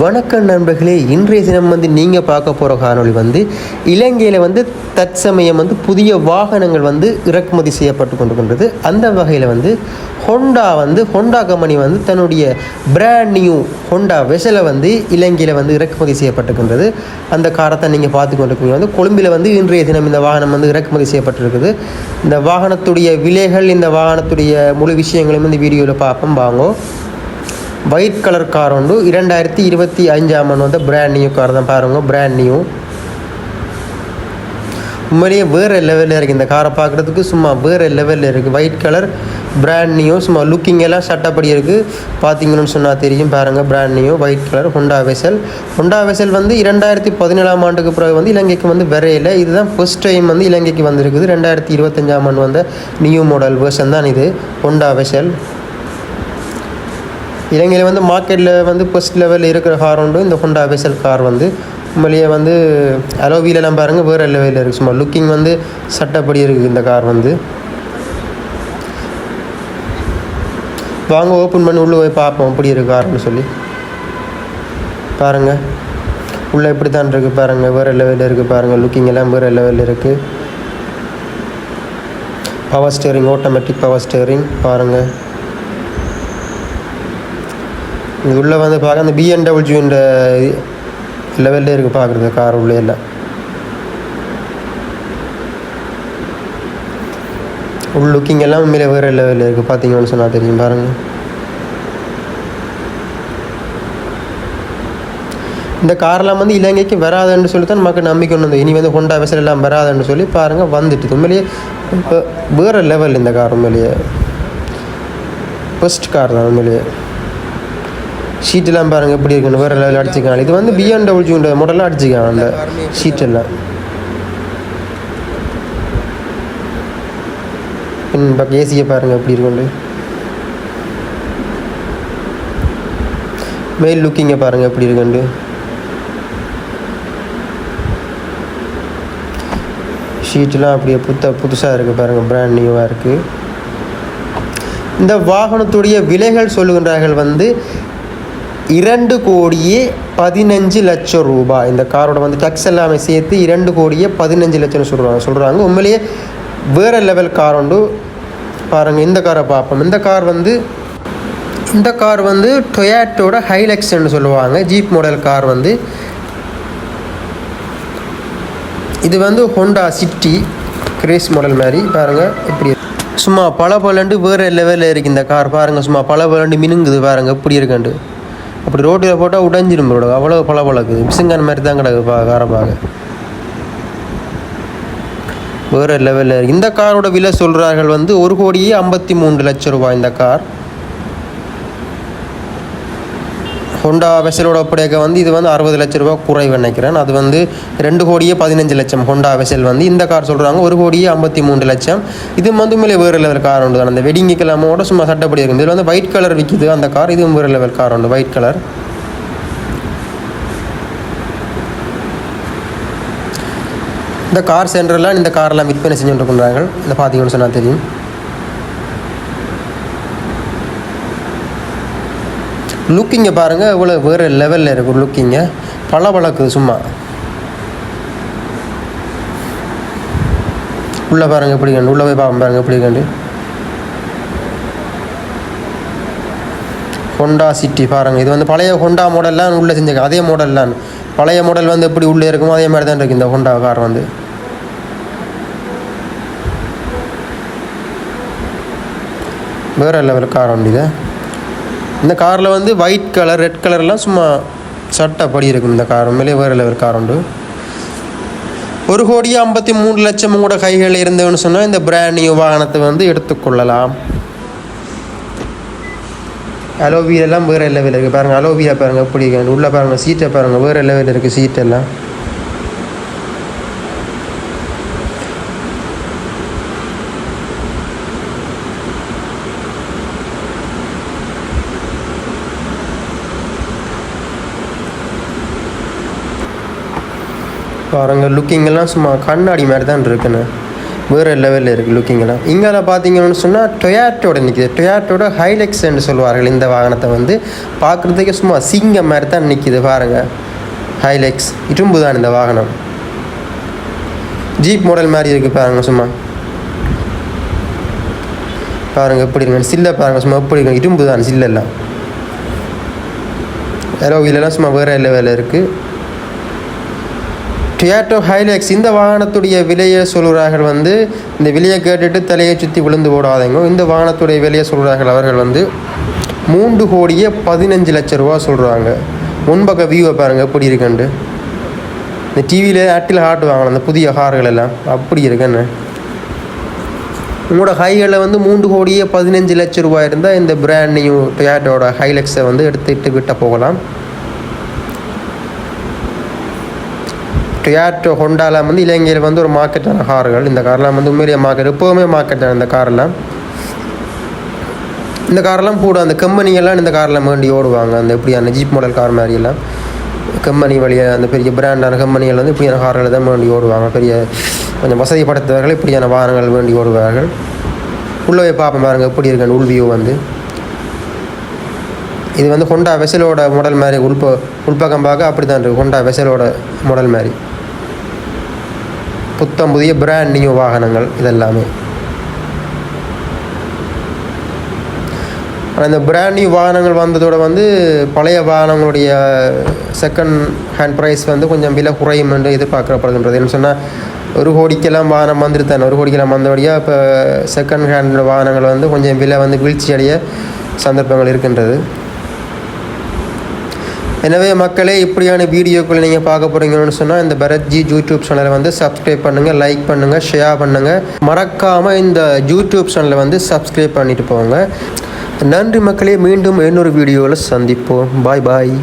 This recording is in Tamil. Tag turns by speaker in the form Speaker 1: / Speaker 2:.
Speaker 1: வணக்கம் நண்பர்களே இன்றைய தினம் வந்து நீங்கள் பார்க்க போகிற காணொலி வந்து இலங்கையில் வந்து தற்சமயம் வந்து புதிய வாகனங்கள் வந்து இறக்குமதி செய்யப்பட்டு கொண்டிருக்கின்றது. அந்த வகையில் வந்து ஹோண்டா வந்து ஹோண்டா கம்பெனி வந்து தன்னுடைய பிராண்ட் நியூ ஹோண்டா வெசலை வந்து இலங்கையில் வந்து இறக்குமதி செய்யப்பட்டிருக்கின்றது. அந்த காரத்தை நீங்கள் பார்த்து கொண்டிருக்கீங்க. வந்து கொழும்பில் வந்து இன்றைய தினம் இந்த வாகனம் வந்து இறக்குமதி செய்யப்பட்டிருக்குது. இந்த வாகனத்துடைய விலைகள் இந்த வாகனத்துடைய முழு விஷயங்களையும் இந்த வீடியோவில் பார்ப்போம். வாங்கும் ஒயிட் கலர் கார் உண்டு. இரண்டாயிரத்தி இருபத்தி அஞ்சாம் ஆண்டு வந்து பிராண்ட் நியூ கார் தான் பாருங்க. பிராண்ட் நியூ உண்மையிலேயே வேறு லெவலில் இருக்குது இந்த காரை பார்க்குறதுக்கு. சும்மா வேறு லெவலில் இருக்குது ஒயிட் கலர் பிராண்ட் நியூ சும்மா லுக்கிங் எல்லாம் சட்டப்படி இருக்குது பார்த்தீங்கன்னு சொன்னால் தெரியும். பாருங்கள் brand new white colour Honda Vessel Honda Vessel வந்து இரண்டாயிரத்தி பதினேழாம் ஆண்டுக்கு பிறகு வந்து இலங்கைக்கு வந்து வரையில. இதுதான் ஃபர்ஸ்ட் டைம் வந்து இலங்கைக்கு வந்திருக்குது. ரெண்டாயிரத்தி இருபத்தஞ்சாம் ஆண்டு வந்த நியூ மாடல் வேர்ஷன் தான் இது. ஹொண்டா வெசல் இலங்கையில் வந்து மார்க்கெட்டில் வந்து ஃபஸ்ட் லெவலில் இருக்கிற கார் உண்டு. இந்த ஹோண்டா வெசல் கார் வந்து. உண்மையிலேயே வந்து அலோவிலெலாம் பாருங்கள் வேறு லெவலில் இருக்குது சும்மா லுக்கிங் வந்து சட்டப்படி இருக்குது இந்த கார் வந்து. வாங்க ஓப்பன் பண்ணி உள்ளே போய் பார்ப்போம். எப்படி இருக்கு கார்னு சொல்லி. பாருங்கள் உள்ளே எப்படி தான் இருக்குது பாருங்கள் வேறு லெவலில் இருக்குது பாருங்கள் லுக்கிங் எல்லாம் வேறு லெவலில் இருக்குது power steering automatic power steering பாருங்கள் இது உள்ளே வந்து பார்க்க அந்த பிஎன்டபிள்யூன்ற லெவலில் இருக்குது பார்க்குறது கார் உள்ளே எல்லாம். உள் லுக்கிங் எல்லாம் உண்மையிலே வேறு லெவலில் இருக்குது பார்த்தீங்கன்னு சொன்னால் தெரியும் பாருங்கள் இந்த கார்லாம் வந்து இலங்கைக்கு வராதுன்னு சொல்லி தான் நமக்கு நம்பிக்கை ஒன்று இனி வந்து ஹொண்டா வெசல் எல்லாம் வராதுன்னு சொல்லி பாருங்கள் வந்துட்டு உண்மையிலேயே இப்போ வேறு லெவல் இந்த கார் உண்மையிலேயே. ஃபஸ்ட் கார் தான் உண்மையிலேயே. ஷீட்டெல்லாம் பாருங்கள் எப்படி இருக்குன்னு. வேறு லெவலில் அடிச்சுக்கலாம் இது வந்து பிஎன்டபிள்யூன்ற மாடலாக அடிச்சுக்கலாம் அந்த ஷீட்டெல்லாம் பின் பக்கம் ஏசியை பாருங்கள் எப்படி இருக்குண்டு மெயில் லுக்கிங்கை பாருங்கள் எப்படி இருக்குண்டு ஷீட்டெலாம் அப்படியே புத்த புதுசாக இருக்குது பாருங்கள் பிராண்ட் நியூவாக இருக்குது இந்த வாகனத்துடைய விலைகள் சொல்லுகின்றார்கள் வந்து இரண்டு கோடியே பதினஞ்சு லட்சம் ரூபாய். இந்த காரோட வந்து டக்ஸ் எல்லாமே சேர்த்து இரண்டு கோடியே பதினஞ்சு லட்சம்னு சொல்கிறாங்க சொல்கிறாங்க உண்மையிலேயே வேறு லெவல் கார் உண்டு. பாருங்கள் இந்த காரை பார்ப்போம். இந்த கார் வந்து இந்த கார் வந்து டொயாட்டோட ஹைலெக்ஸ்ன்னு சொல்லுவாங்க. ஜீப் மாடல் கார் வந்து. இது வந்து ஹோண்டா சிட்டி கிரேஸ் மாடல் மாதிரி. பாருங்கள் இப்படி சும்மா பல பலண்டு வேறு லெவலில் இருக்குது இந்த கார் பாருங்கள் சும்மா பல பலண்டு மினுங்குது. பாருங்கள் இப்படி இருக்காண்டு அப்படி ரோட்டில் போட்டால் உடஞ்சிரும் ரோடு அவ்வளோ பல பழக்கு பிசுங்கான மாதிரி தான் கிடக்கு பா காரை வேறு லெவலில் இந்த காரோட விலை சொல்கிறார்கள் வந்து ஒரு கோடியே ஐம்பத்தி மூன்று லட்சம் ரூபாய் இந்த கார். ஹொண்டா வெசலோட ஒப்படைக்க வந்து இது வந்து அறுபது லட்ச ரூபா குறைவு நினைக்கிறேன். அது வந்து ரெண்டு கோடியே பதினஞ்சு லட்சம் ஹோண்டா வெசல் வந்து இந்த கார் சொல்கிறாங்க ஒரு கோடியே ஐம்பத்தி மூணு லட்சம். இது வந்து மேலே வேறு லெவல் கார் உண்டு அந்த வெடிங்கு கிழமோட சும்மா சட்டப்படி இருக்கும். இதில் வந்து ஒயிட் கலர் விற்கிது அந்த கார் இதுவும் வேறு லெவல் கார் உண்டு. ஒயிட் கலர் இந்த கார் சென்டர்லாம் இந்த காரெல்லாம் விற்பனை செஞ்சுட்டு இருக்கிறாங்க இந்த பார்த்தீங்கன்னு சொன்னால் தெரியும். லுக்கிங்கை பாருங்கள் இவ்வளோ வேறு லெவலில் இருக்கும் லுக்கிங்க பல பழக்குது சும்மா. உள்ளே பாருங்கள் எப்படி கண்டு. உள்ளே போய் பார்ப்போம் பாருங்கள் எப்படி கண்டு. ஹொண்டா சிட்டி பாருங்கள் இது வந்து பழைய ஹொண்டா மாடல்லாம் உள்ளே செஞ்சுக்க அதே மாடல்லாம் பழைய மாடல் வந்து எப்படி உள்ளே இருக்குமோ அதே மாதிரி தான் இருக்குது இந்த ஹொண்டா கார் வந்து. வேறு லெவல் கார் வண்டி தான் இந்த காரில் வந்து ஒயிட் கலர் ரெட் கலர்லாம் சும்மா சட்டை படி இருக்கும் இந்த கார். உண்மையிலே வேறு லெவல் கார் உண்டு. ஒரு கோடியே ஐம்பத்தி மூணு லட்சம் கூட கைகளில் இருந்தவன்னு சொன்னால் இந்த பிராண்ட் நியூ வாகனத்தை வந்து எடுத்துக்கொள்ளலாம். அலோவியெல்லாம் வேறு லெவலில் இருக்குது பாருங்கள் அலோவியா பாருங்கள் எப்படி உள்ளே பாருங்கள் சீட்டை பாருங்கள் வேறு லெவலில் இருக்குது சீட்டெல்லாம் பாருங்கள் லுக்கிங்கெல்லாம் சும்மா கண்ணாடி மாதிரி தான் இருக்குண்ணே வேறு லெவலில் இருக்குது லுக்கிங்கெல்லாம் இங்கே பார்த்தீங்கன்னு சொன்னால் டொயாட்டோட நிற்கிது டொயாட்டோட ஹைலெக்ஸ்ன்னு சொல்லுவார்கள் இந்த வாகனத்தை வந்து. பார்க்குறதுக்கே சும்மா சிங்கம் மாதிரி தான் நிற்கிது பாருங்கள் ஹைலெக்ஸ் இரும்பு தான் இந்த வாகனம். ஜீப் மாடல் மாதிரி இருக்குது பாருங்கள் சும்மா. பாருங்கள் எப்படி இருக்கு. சில்லை பாருங்க சும்மா எப்படி இருக்கு. இரும்பு தான் சில்லெல்லாம். வீலெல்லாம் சும்மா வேறு லெவலில் இருக்குது டியாட்டோ ஹைலெக்ஸ் இந்த வாகனத்துடைய விலையை சொல்கிறார்கள் வந்து இந்த விலையை கேட்டுட்டு தலையை சுற்றி விழுந்து போடாதீங்க இந்த வாகனத்துடைய விலையை சொல்கிறார்கள் அவர்கள் வந்து மூன்று கோடியே பதினஞ்சு லட்ச ரூபா சொல்கிறாங்க முன்பக்க வியூவை பாருங்கள் எப்படி இருக்குன்ட்டு. இந்த டிவியில் ஆட்டில் வாங்கலாம் அந்த புதிய ஹார்கள் எல்லாம். அப்படி இருக்குன்னு உங்களோட ஹைகளில் வந்து மூன்று கோடியே பதினஞ்சு லட்ச ரூபாய் இருந்தால் இந்த பிராண்ட் நியூ டொயாட்டோட ஹைலெக்ஸை வந்து எடுத்துட்டு விட்ட போகலாம். டொயாட்டோ ஹொண்டாலாம் வந்து இலங்கையில் வந்து ஒரு மார்க்கெட்டான கார்கள் இந்த கார்லாம் வந்து உண்மையிலேயே மார்க்கெட் எப்போவுமே மார்க்கெட்டான இந்த கார்லாம் இந்த காரெல்லாம் கூட அந்த கம்பெனியெல்லாம் இந்த காரெல்லாம் வேண்டி ஓடுவாங்க. அந்த எப்படியான ஜீப் மாடல் கார் மாதிரியெல்லாம். கம்பெனி வழியாக அந்த பெரிய பிராண்டான கம்பெனிகள் வந்து இப்படியான கார்கள் தான் வேண்டி ஓடுவாங்க. பெரிய கொஞ்சம் வசதி படுத்தவர்கள் இப்படியான வாகனங்கள் வேண்டி ஓடுவார்கள். உள்ளே போய் பார்ப்போம் பாருங்கள் எப்படி இருக்கு உள் வியூ வந்து. இது வந்து ஹொண்டா வெசலோட மாடல் மாதிரி உள்ப உள்பக்கம் பார்க்க அப்படி தான் இருக்குது ஹொண்டா வெசலோட மாடல் மாதிரி. புத்தம் புதிய பிராண்ட் நியூ வாகனங்கள் இதெல்லாமே. ஆனால் இந்த பிராண்ட் நியூ வாகனங்கள் வந்ததோட வந்து பழைய வாகனங்களுடைய செகண்ட் ஹேண்ட் ப்ரைஸ் வந்து கொஞ்சம் விலை குறையும் என்று எதிர்பார்க்கப்படுகின்றது. என்ன சொன்னால் ஒரு கோடிக்கெல்லாம் வாகனம் வந்துட்டு தானே. ஒரு கோடிக்கெல்லாம் வந்தபடியாக இப்போ செகண்ட் ஹேண்ட் வாகனங்கள் வந்து கொஞ்சம் விலை வந்து வீழ்ச்சி அடைய சந்தர்ப்பங்கள் இருக்கின்றது. எனவே மக்களே இப்படியான வீடியோக்களை நீங்கள் பார்க்க போகிறீங்கன்னு சொன்னால் இந்த பரத்ஜி யூடியூப் சேனலை வந்து சப்ஸ்கிரைப் பண்ணுங்கள் லைக் பண்ணுங்கள் ஷேர் பண்ணுங்கள் மறக்காமல் இந்த யூடியூப் சேனலை வந்து சப்ஸ்கிரைப் பண்ணிட்டு போங்க. நன்றி மக்களே மீண்டும் இன்னொரு வீடியோவில் சந்திப்போம். பாய் பாய்